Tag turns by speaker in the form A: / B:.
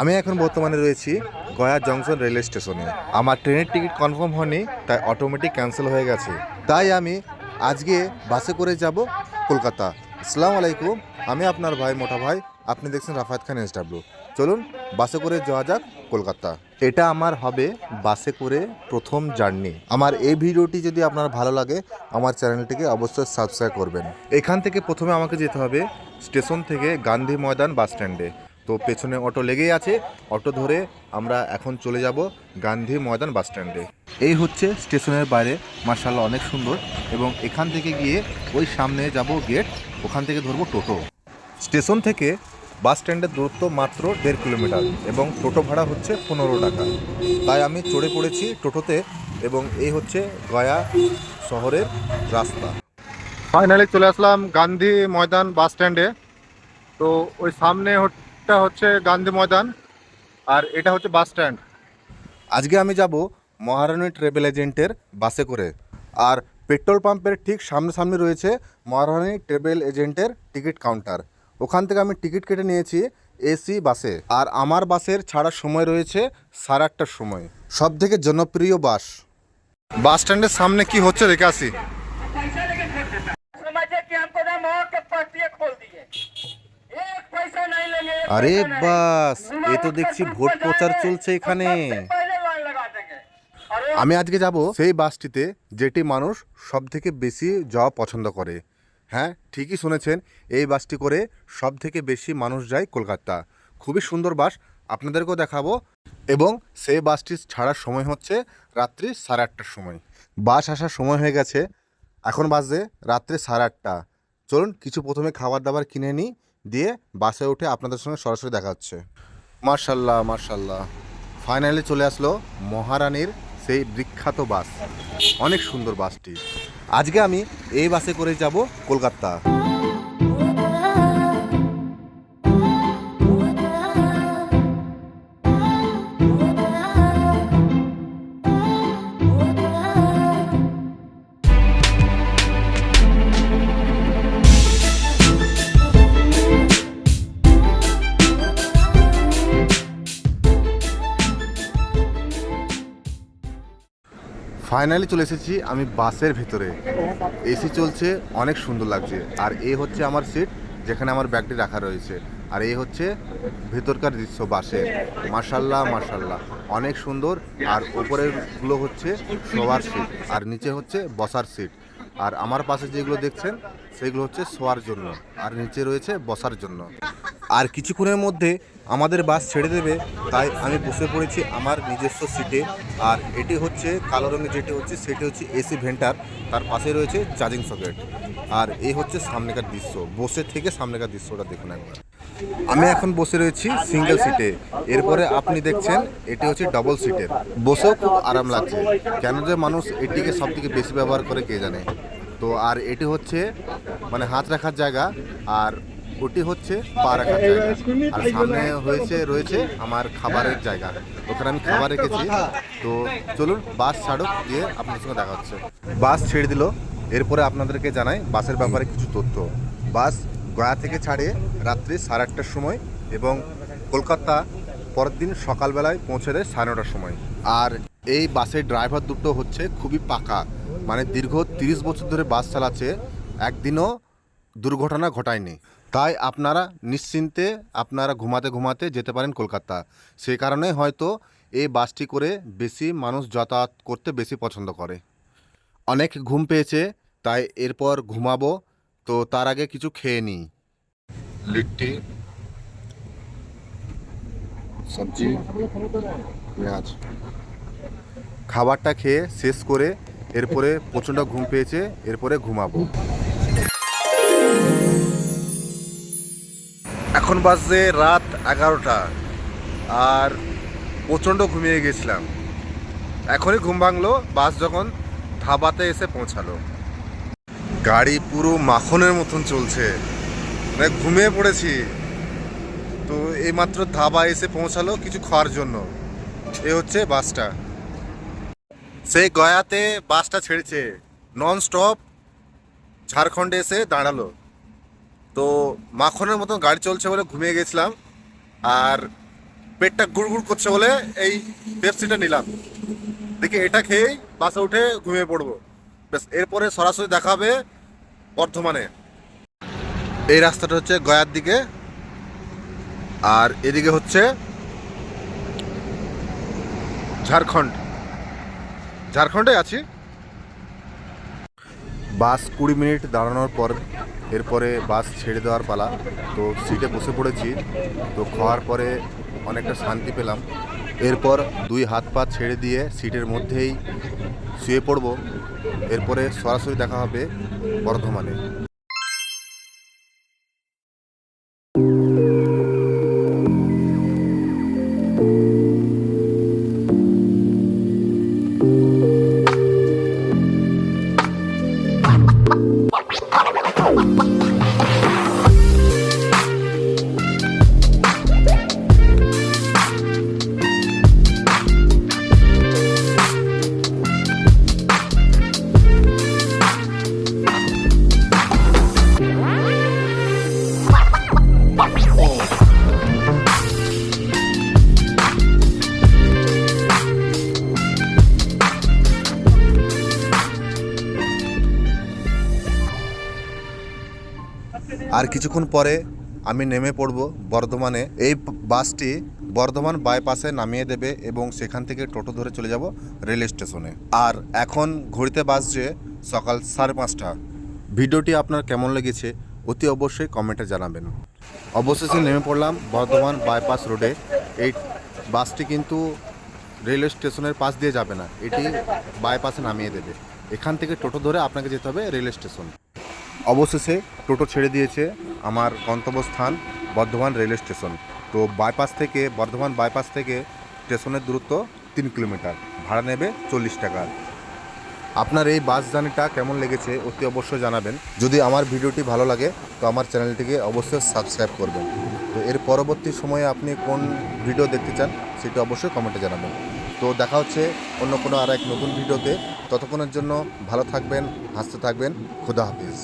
A: আমি এখন বর্তমানে রয়েছি গয়া জংশন রেলওয়ে স্টেশনে। আমার ট্রেনের টিকিট কনফার্ম হয়নি, তাই অটোমেটিক ক্যান্সেল হয়ে গেছে। তাই আমি আজকে বাসে করে যাব কলকাতা। আসসালামু আলাইকুম, আমি আপনার ভাই মোটা ভাই, আপনি দেখছেন রাফাত খান এস চলুন, বাসে করে যাওয়া যাক কলকাতা। এটা আমার হবে বাসে করে প্রথম জার্নি। আমার এই ভিডিওটি যদি আপনার ভালো লাগে, আমার চ্যানেলটিকে অবশ্যই সাবস্ক্রাইব করবেন। এখান থেকে প্রথমে আমাকে যেতে হবে স্টেশন থেকে গান্ধী ময়দান বাস স্ট্যান্ডে। তো পেছনে অটো লেগেই আছে। অটো ধরে আমরা এখন চলে যাব গান্ধী ময়দান বাস স্ট্যান্ডে। এই হচ্ছে স্টেশনের বাইরে মার্শাল্লাহ অনেক সুন্দর। এবং এখান থেকে গিয়ে ওই সামনে যাব গেট, ওখান থেকে ধরবো টোটো। স্টেশন থেকে বাস স্ট্যান্ডের দূরত্ব মাত্র দেড় কিলোমিটার এবং টোটো ভাড়া হচ্ছে পনেরো টাকা। তাই আমি চড়ে পড়েছি টোটোতে এবং এই হচ্ছে গয়া শহরের রাস্তা। ফাইনালি চলে আসলাম গান্ধী ময়দান বাস স্ট্যান্ডে। তো ওই সামনে হচ্ছে হচ্ছে গান্ধী ময়দান আর এটা হচ্ছে বাস স্ট্যান্ড। আজকে আমি যাব মহারানী ট্রাভেল এজেন্টের বাসে করে। আর পেট্রোল পাম্পের ঠিক সামনে সামনে রয়েছে মহারানী ট্রাভেল এজেন্টের টিকিট কাউন্টার। ওখান থেকে আমি টিকিট কেটে নিয়েছি এসি বাসে। আর আমার বাসের ছাড়ার সময় রয়েছে সাড়ে আটটার সময়। সব থেকে জনপ্রিয় বাস। বাস স্ট্যান্ডের সামনে কি হচ্ছে দেখে আসি। আরে বাস এ তো দেখছি ভোট প্রচার চলছে এখানে। আমি আজকে যাব সেই বাসটিতে যেটি মানুষ সব থেকে বেশি যাওয়া পছন্দ করে। হ্যাঁ ঠিকই শুনেছেন এই বাসটি করে সব থেকে বেশি মানুষ যায় কলকাতা। খুবই সুন্দর বাস আপনাদেরকেও দেখাবো। এবং সেই বাসটি ছাড়ার সময় হচ্ছে রাত্রি সাড়ে আটটার সময়। বাস আসার সময় হয়ে গেছে এখন বাসে রাত্রে সাড়ে আটটা। চলুন কিছু প্রথমে খাবার দাবার কিনে নিই। দিয়ে বাসে উঠে আপনাদের সঙ্গে সরাসরি দেখা হচ্ছে। মার্শাল্লাহ মার্শাল্লাহ ফাইনালি চলে আসলো মহারানীর সেই বিখ্যাত বাস। অনেক সুন্দর বাসটি। আজকে আমি এই বাসে করে যাব কলকাতা। ফাইনালি চলে এসেছি আমি বাসের ভেতরে। এসি চলছে, অনেক সুন্দর লাগছে। আর এ হচ্ছে আমার সিট যেখানে আমার ব্যাগটি রাখা রয়েছে। আর এই হচ্ছে ভেতরকার দৃশ্য বাসে মার্শাল্লাহ মার্শাল্লাহ অনেক সুন্দর। আর ওপরেরগুলো হচ্ছে শোয়ার সিট আর নিচে হচ্ছে বসার সিট আর আমার পাশে যেগুলো দেখছেন, সেগুলো হচ্ছে শোয়ার জন্য। আর নিচে রয়েছে বসার জন্য। আর কিছুক্ষণের মধ্যে আমাদের বাস ছেড়ে দেবে, তাই আমি বসে পড়েছি আমার নিজস্ব সিটে। আর এটি হচ্ছে কালো রঙের যেটি হচ্ছে, সেটি হচ্ছে এসি ভেন্টার, তার পাশে রয়েছে চার্জিং সকেট আর এই হচ্ছে সামনেকার দৃশ্য, বসে থেকে সামনেকার দৃশ্যটা দেখুন একবার। আমি এখন বসে রয়েছি সিঙ্গেল সিটে এরপরে আপনি দেখছেন, এটি হচ্ছে ডবল সিটের বসেও খুব আরাম লাগছে। কেন যে মানুষ এটিকে সব থেকে বেশি ব্যবহার করে কে জানে? তো আর এটি হচ্ছে মানে হাত রাখার জায়গা, আর ওটি হচ্ছে পা রাখার জায়গা। আর সামনে হয়েছে রয়েছে আমার খাবারের জায়গা। ওখানে আমি খাবার রেখেছি। তো চলুন বাস ছাড়ুক দিয়ে আপনার সঙ্গে দেখা হচ্ছে। বাস ছেড়ে দিল। এরপরে আপনাদেরকে জানাই বাসের ব্যাপারে কিছু তথ্য। বাস গয়া থেকে ছাড়ে রাত্রি সাড়ে আটটার সময় এবং কলকাতা পরের দিন সকালবেলায় পৌঁছে দেয় সাড়ে নটার সময়। আর এই বাসের ড্রাইভার দুটো হচ্ছে খুবই পাকা। মানে দীর্ঘ তিরিশ বছর ধরে বাস চালাচ্ছে। একদিনও দুর্ঘটনা ঘটায়নি। তাই আপনারা নিশ্চিন্তে আপনারা ঘুমাতে ঘুমাতে যেতে পারেন কলকাতা। সেই কারণে হয়তো এই বাসটি করে বেশি মানুষ যাতায়াত করতে বেশি পছন্দ করে। অনেক ঘুম পেয়েছে তাই এরপর ঘুমাবো তো তার আগে কিছু খেয়ে নিই। লিট্টি সবজি পেঁয়াজ। খাবারটা খেয়ে শেষ করে এরপরে প্রচণ্ড ঘুম পেয়েছে এরপরে ঘুমাবো। এখন বাজছে রাত এগারোটা আর প্রচণ্ড ঘুমিয়ে গেছিলাম। এখনই ঘুম ভাঙলো, বাস যখন ধাবাতে এসে পৌঁছালো। গাড়ি পুরো মাখনের মতন চলছে। মানে ঘুমিয়ে পড়েছি। তো এইমাত্র ধাবা এসে পৌঁছালো কিছু খাওয়ার জন্য। এ হচ্ছে বাসটা। সেই গয়াতে বাসটা ছেড়েছে। নন স্টপ ঝাড়খণ্ডে এসে দাঁড়াল। তো মাখনের মতন গাড়ি চলছে বলে ঘুমিয়ে গেছিলাম, আর পেটটা গুড়গুড় করছে বলে এই পেপসিটা নিলাম। দেখি এটা খেয়েই বাসে উঠে ঘুমিয়ে পড়ব। বেশ এরপরে সরাসরি দেখা হবে বর্ধমানে। এই রাস্তাটা হচ্ছে গয়ার দিকে, আর এদিকে হচ্ছে ঝাড়খণ্ড। ঝাড়খণ্ডে আছি। বাস কুড়ি মিনিট দাঁড়ানোর পর এরপরে বাস ছেড়ে দেওয়ার পালা। তো সিটে বসে পড়েছি। তো খাওয়ার পরে অনেকটা শান্তি পেলাম। এরপর দুই হাত পা ছেড়ে দিয়ে সিটের মধ্যেই শুয়ে পড়ব। এরপরে সরাসরি দেখা হবে বর্ধমানে। আর কিছুক্ষণ পরে আমি নেমে পড়ব বর্ধমানে। এই বাসটি বর্ধমান বাইপাসে নামিয়ে দেবে এবং সেখান থেকে টোটো ধরে চলে যাব রেল স্টেশনে। আর এখন ঘড়িতে বাসছে সকাল সাড়ে পাঁচটা। ভিডিওটি আপনার কেমন লেগেছে অতি অবশ্যই কমেন্টে জানাবেন। অবশেষে নেমে পড়লাম বর্ধমান বাইপাস রোডে। এই বাসটি কিন্তু রেল স্টেশনের পাশ দিয়ে যাবে না, এটি বাইপাসে নামিয়ে দেবে। এখান থেকে টোটো ধরে আপনাকে যেতে হবে রেল স্টেশন। অবশেষে টোটো ছেড়ে দিয়েছে আমার গন্তব্যস্থান বর্ধমান রেল স্টেশন। তো বাইপাস থেকে, বর্ধমান বাইপাস থেকে স্টেশনের দূরত্ব তিন কিলোমিটার। ভাড়া নেবে চল্লিশ টাকা। আপনার এই বাস জার্নিটা কেমন লেগেছে অতি অবশ্যই জানাবেন। যদি আমার ভিডিওটি ভালো লাগে, তো আমার চ্যানেলটিকে অবশ্যই সাবস্ক্রাইব করবেন। তো এর পরবর্তী সময়ে আপনি কোন ভিডিও দেখতে চান, সেটা অবশ্যই কমেন্টে জানাবেন। তো দেখা হচ্ছে অন্য কোনো আর এক নতুন ভিডিওতে। ততক্ষণের জন্য ভালো থাকবেন, হাসতে থাকবেন, খুদা হাফিজ।